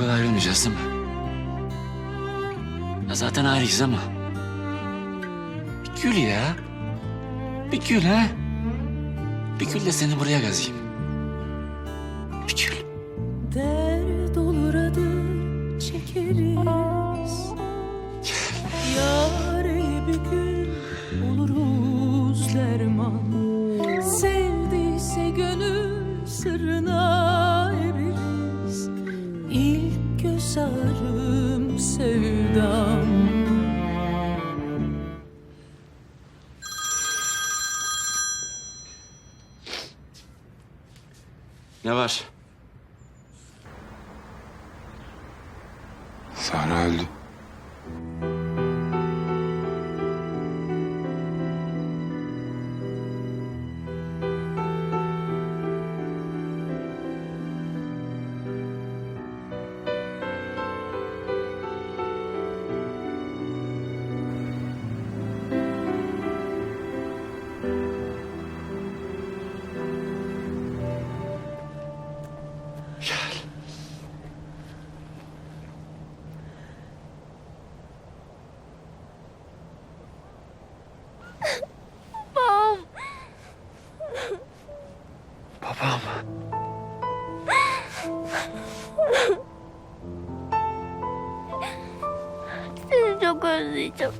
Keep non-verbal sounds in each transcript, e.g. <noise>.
kadar ayrılmayacağız değil mi? Ya zaten ayrıyız ama. Bir gül ya. Bir gül ha. Bir gül de seni buraya gazayım. Sevdam Ne var? Çok özleyeceğim.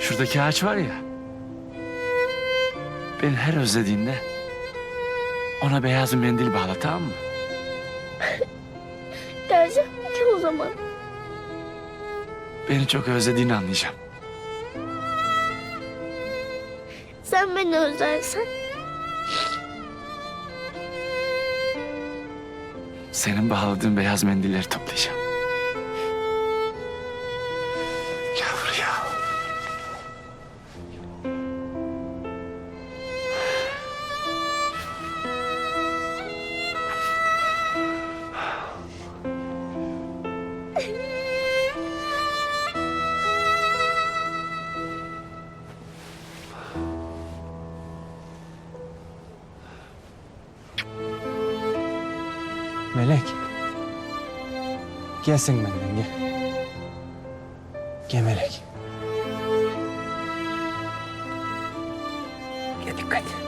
Şuradaki ağaç var ya. Beni her özlediğinde ona beyaz bir mendil bağla tamam mı? <laughs> Gerçek ki o zaman. Beni çok özlediğini anlayacağım. Sen beni özlersen Senin bağladığın beyaz mendilleri toplayacağım. Gel sen benden gel. Gel Melek. Gel dikkat.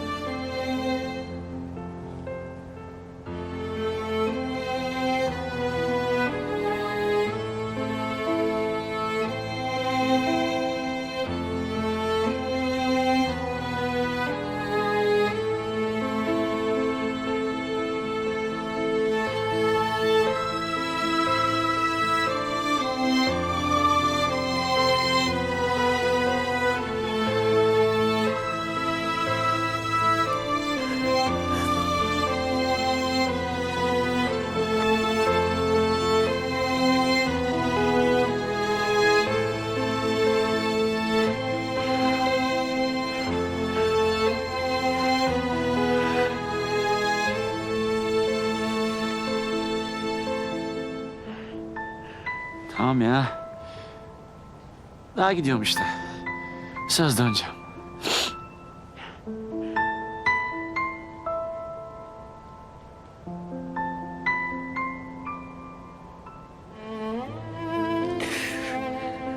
Tamam ya. Daha gidiyorum işte. Söz döneceğim.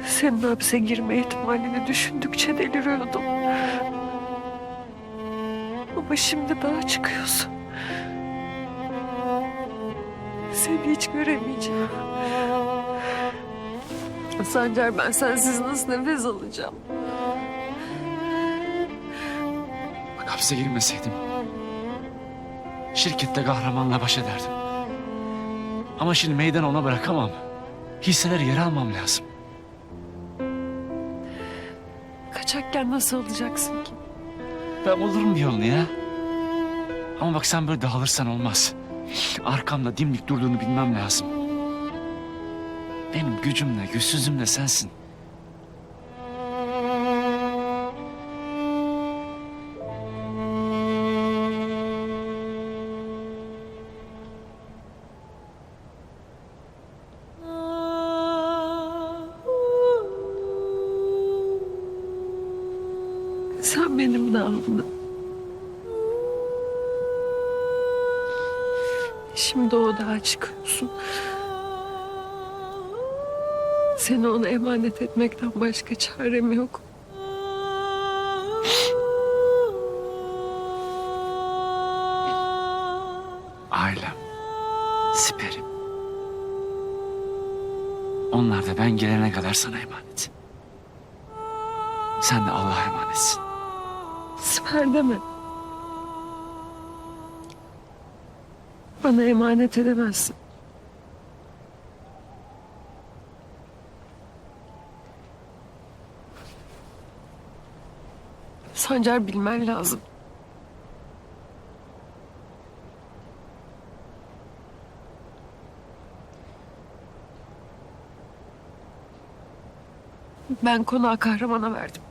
Senin hapse girme ihtimalini düşündükçe deliriyordum. Ama şimdi daha çıkıyorsun. Seni hiç göremeyeceğim. Sancar ben sensiz nasıl nefes alacağım? Bak hapse girmeseydim. Şirkette kahramanla baş ederdim. Ama şimdi meydan ona bırakamam. Hisseleri yer almam lazım. Kaçakken nasıl alacaksın ki? Ben bulurum bir yolunu ya. Ama bak sen böyle dağılırsan olmaz. Arkamda dimdik durduğunu bilmem lazım. Benim gücümle, güçsüzüm de sensin. Sen alnına. Şimdi o dağa çıkıyorsun. Seni ona emanet etmekten başka çarem yok. Ailem, siperim. Onlar da ben gelene kadar sana emanet. Sen de Allah'a emanetsin. Siper deme. Bana emanet edemezsin. Sancar bilmen lazım. Ben konağı kahramana verdim.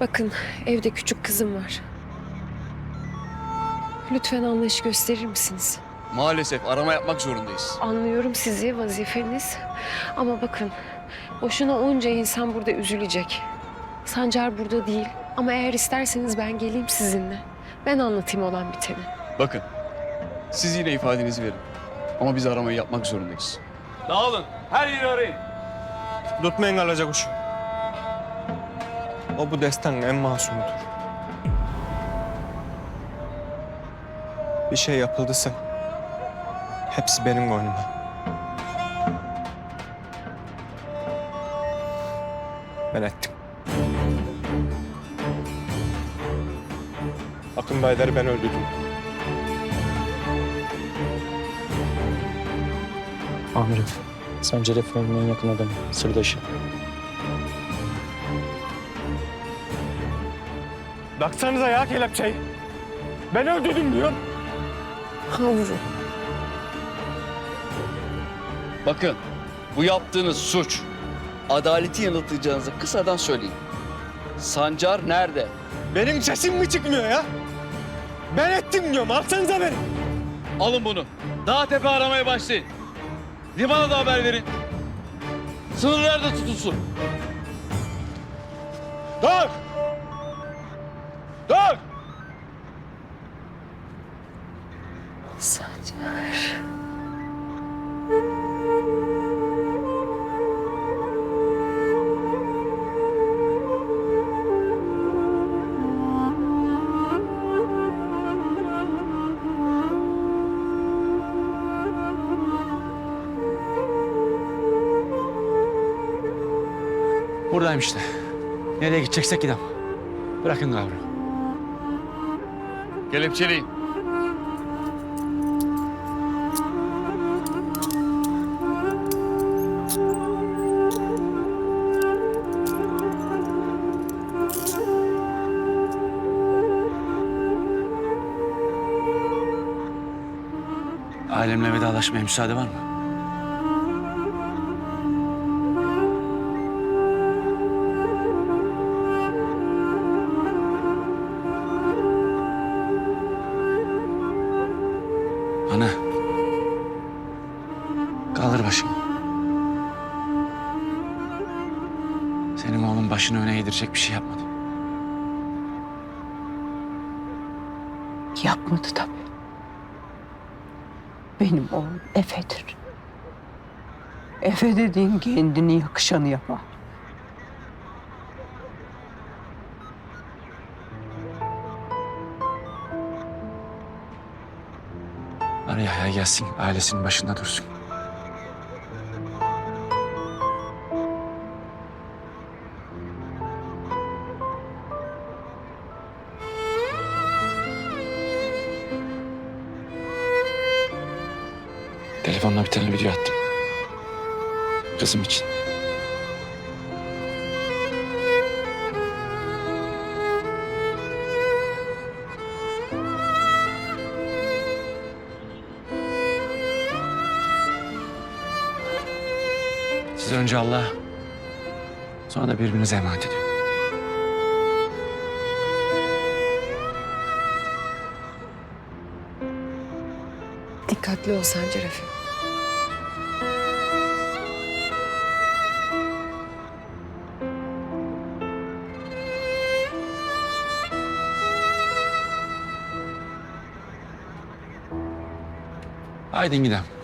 Bakın evde küçük kızım var. Lütfen anlayış gösterir misiniz? Maalesef arama yapmak zorundayız. Anlıyorum sizi, vazifeniz. Ama bakın, boşuna onca insan burada üzülecek. Sancar burada değil. Ama eğer isterseniz ben geleyim sizinle. Ben anlatayım olan biteni. Bakın, siz yine ifadenizi verin. Ama biz aramayı yapmak zorundayız. Dağılın. Her yeri arayın. Tutmayın Alacakuşu. O bu destanın en masumudur. Bir şey yapıldıysa hepsi benim boynuma. Ben ettim. Akın Baydar'ı ben öldürdüm. Amirim, Sancar Efendi'nin en yakın adamı, sırdaşı. Baksanıza ya kelepçeyi. Ben öldürdüm diyorum. Havru. Bakın, bu yaptığınız suç. Adaleti yanıltacağınızı kısadan söyleyin. Sancar nerede? Benim sesim mi çıkmıyor ya? Ben ettim diyorum. Alsanıza beni. Alın bunu. Dağ tepe aramaya başlayın. Limana da haber verin. Sınırlar da tutulsun. Dur! Buradayım işte. Nereye gideceksek gidelim. Bırakın kavru. Kelepçeleyin. Ailemle vedalaşmaya müsaade var mı? Benim oğlum Efe'dir. Efe dediğin kendini yakışanı yapar. Ara Yahya gelsin, ailesinin başında dursun. Telefonla bir tane video attım. Kızım için. Siz önce Allah, sonra da birbirinize emanet edin. Dikkatli ol Sancar Efe. Haydi gidelim.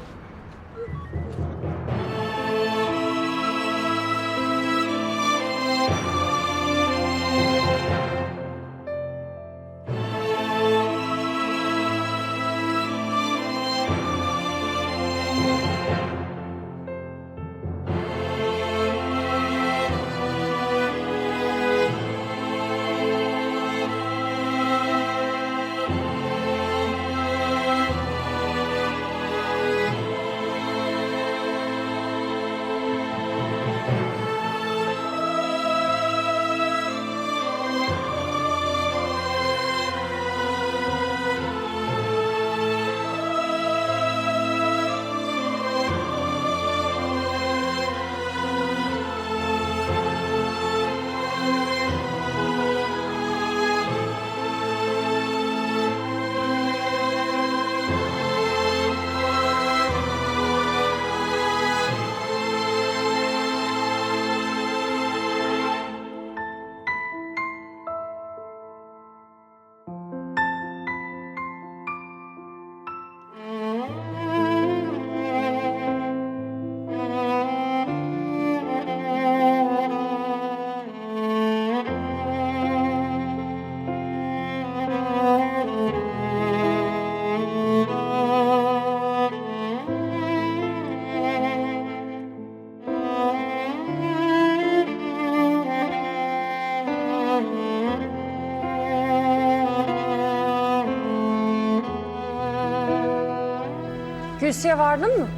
Gülsü'ye vardın mı?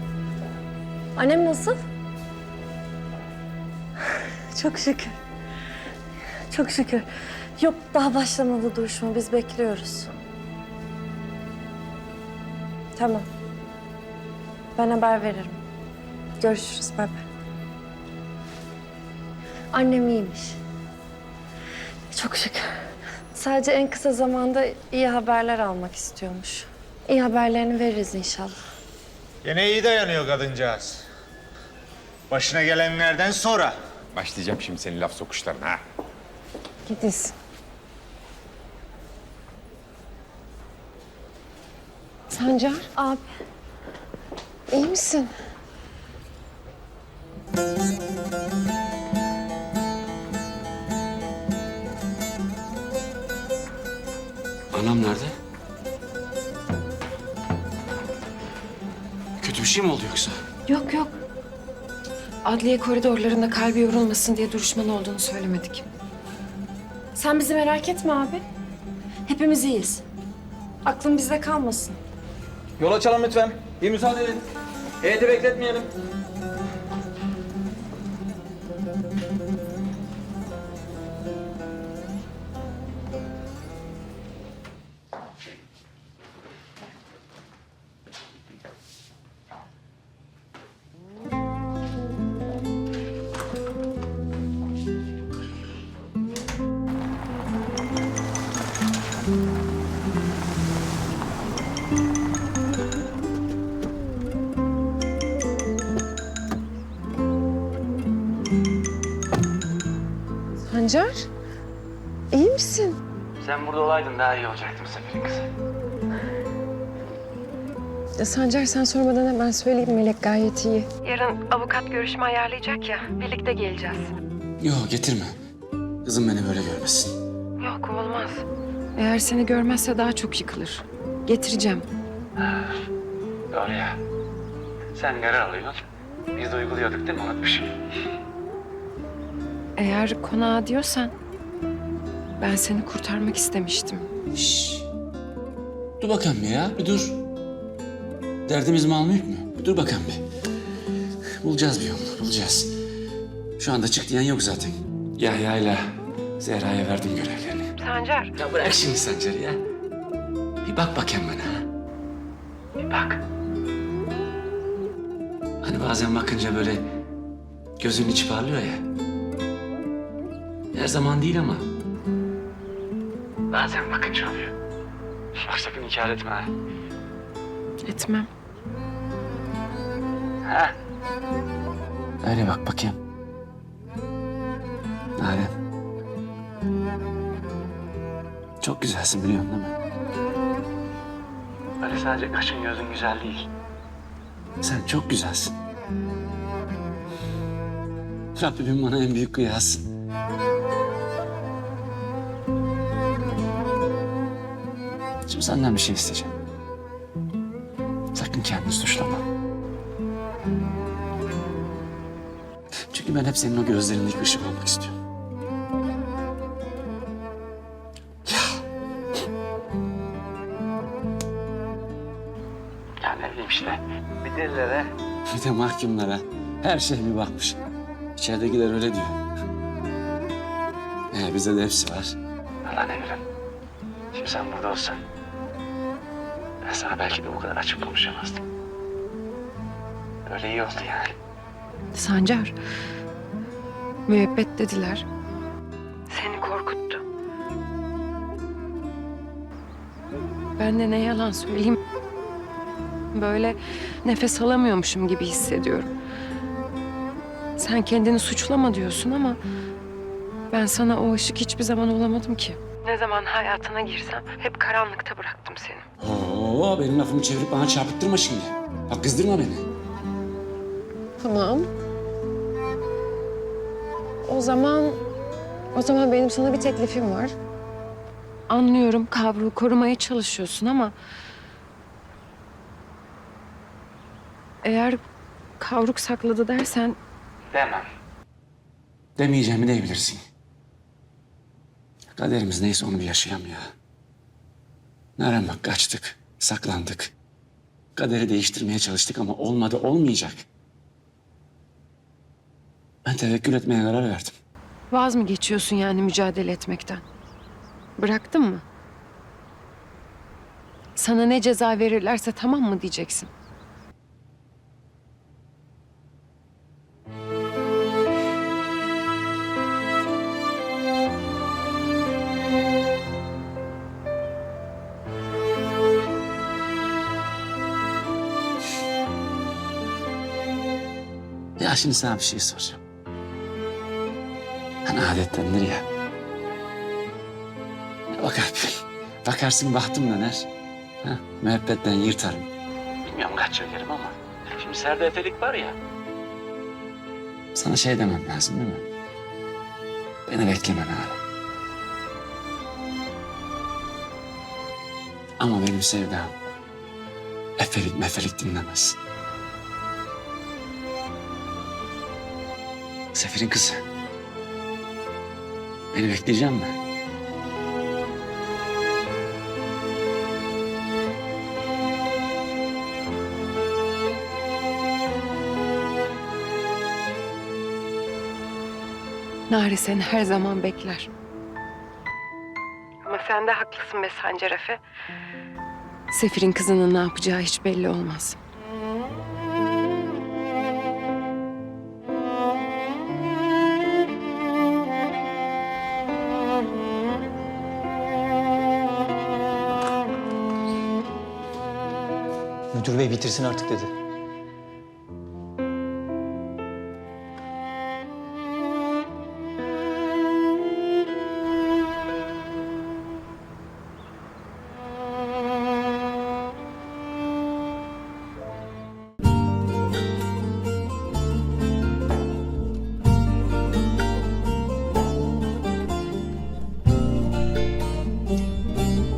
Annem nasıl? <sighs> Çok şükür. Çok şükür. Yok daha başlamadı duruşma. Biz bekliyoruz. Tamam. Ben haber veririm. Görüşürüz. Bay bay. Annem iyiymiş. Çok şükür. Sadece en kısa zamanda iyi haberler almak istiyormuş. İyi haberlerini veririz inşallah. Gene iyi dayanıyor kadıncağız. Başına gelenlerden sonra. Başlayacağım şimdi senin laf sokuşlarına ha. Gidiz. Sancar, Abi iyi misin? Anam nerede? Şey mi oldu yoksa? Yok yok. Adliye koridorlarında kalbi yorulmasın diye duruşman olduğunu söylemedik. sen bizi merak etme abi. Hepimiz iyiyiz. Aklın bizde kalmasın. Yol açalım lütfen. Bir müsaade edin. Heyeti bekletmeyelim. Sancar, iyi misin? Sen burada olaydın daha iyi olacaktı bu seferin kızı. Ya Sancar sen sormadan hemen söyleyeyim Melek gayet iyi. Yarın avukat görüşme ayarlayacak ya. Birlikte geleceğiz. Yok getirme. Kızım beni böyle görmesin. Yok olmaz. Eğer seni görmezse daha çok yıkılır. Getireceğim. Doğru ya. Sen karar alıyorsun. Biz de uyguluyorduk değil mi unutmuşum. Eğer konağa diyorsan ben seni kurtarmak istemiştim. Şşş. Dur bakalım bir ya bir dur. Derdimiz mal mülk mü? Bir dur bakalım bir. Bulacağız bir yolunu bulacağız. Şu anda çık diyen yok zaten. Yahya'yla Zehra'ya verdim görevlerini. Sancar. Ya bırak şimdi Sancar'ı ya. Bir bak bakayım bana. Bir bak. Hani bazen bakınca böyle gözünün içi parlıyor ya. Her zaman değil ama. Bazen bakınca oluyor. Bak sakın inkar etme ha. Etmem. Ha? Öyle bak bakayım. Nalan. Çok güzelsin biliyorsun değil mi? Öyle sadece kaşın gözün güzel değil. Sen çok güzelsin. Rabbimin bana en büyük kıyası. Şimdi senden bir şey isteyeceğim. Sakın kendini suçlama. Çünkü ben hep senin o gözlerindeki ışık olmak istiyorum. Ya. Ya ne bileyim işte. Delilere. Bir de mahkumlara. Her şey bir bakmış. İçeridekiler öyle diyor. Ee, bize de hepsi var. Allah ne bileyim. Şimdi sen burada olsan. Sana belki de bu kadar açık konuşamazdım. Öyle iyi oldu yani. Sancar. Müebbet dediler. Seni korkuttu. Ben de ne yalan söyleyeyim. Böyle nefes alamıyormuşum gibi hissediyorum. Sen kendini suçlama diyorsun ama ben sana o ışık hiçbir zaman olamadım ki. Ne zaman hayatına girsem hep karanlıkta bıraktım seni. Oo, benim lafımı çevirip bana çarpıttırma şimdi. Bak kızdırma beni. Tamam. O zaman o zaman benim sana bir teklifim var. Anlıyorum kavruğu korumaya çalışıyorsun ama eğer kavruk sakladı dersen Demem. Demeyeceğimi diyebilirsin. Kaderimiz neyse onu bir yaşayalım ya. Naren bak kaçtık, saklandık. Kaderi değiştirmeye çalıştık ama olmadı, olmayacak. Ben tevekkül etmeye karar verdim. Vaz mı geçiyorsun yani mücadele etmekten? Bıraktın mı? Sana ne ceza verirlerse tamam mı diyeceksin? Ya şimdi sana bir şey soracağım. Hani adettendir ya. bakar, bakarsın bahtım döner. Ha, müebbetten yırtarım. Bilmiyorum kaç yıl yerim ama. Şimdi serde efelik var ya. Sana şey demem lazım değil mi? Beni beklemen hala. Ama benim sevdam efelik mefelik dinlemez. Sefir'in kızı. Beni bekleyeceğim mi? Nari seni her zaman bekler. Ama sen de haklısın be Sancar Efe. Sefir'in kızının ne yapacağı hiç belli olmaz. Bitirsin artık dedi.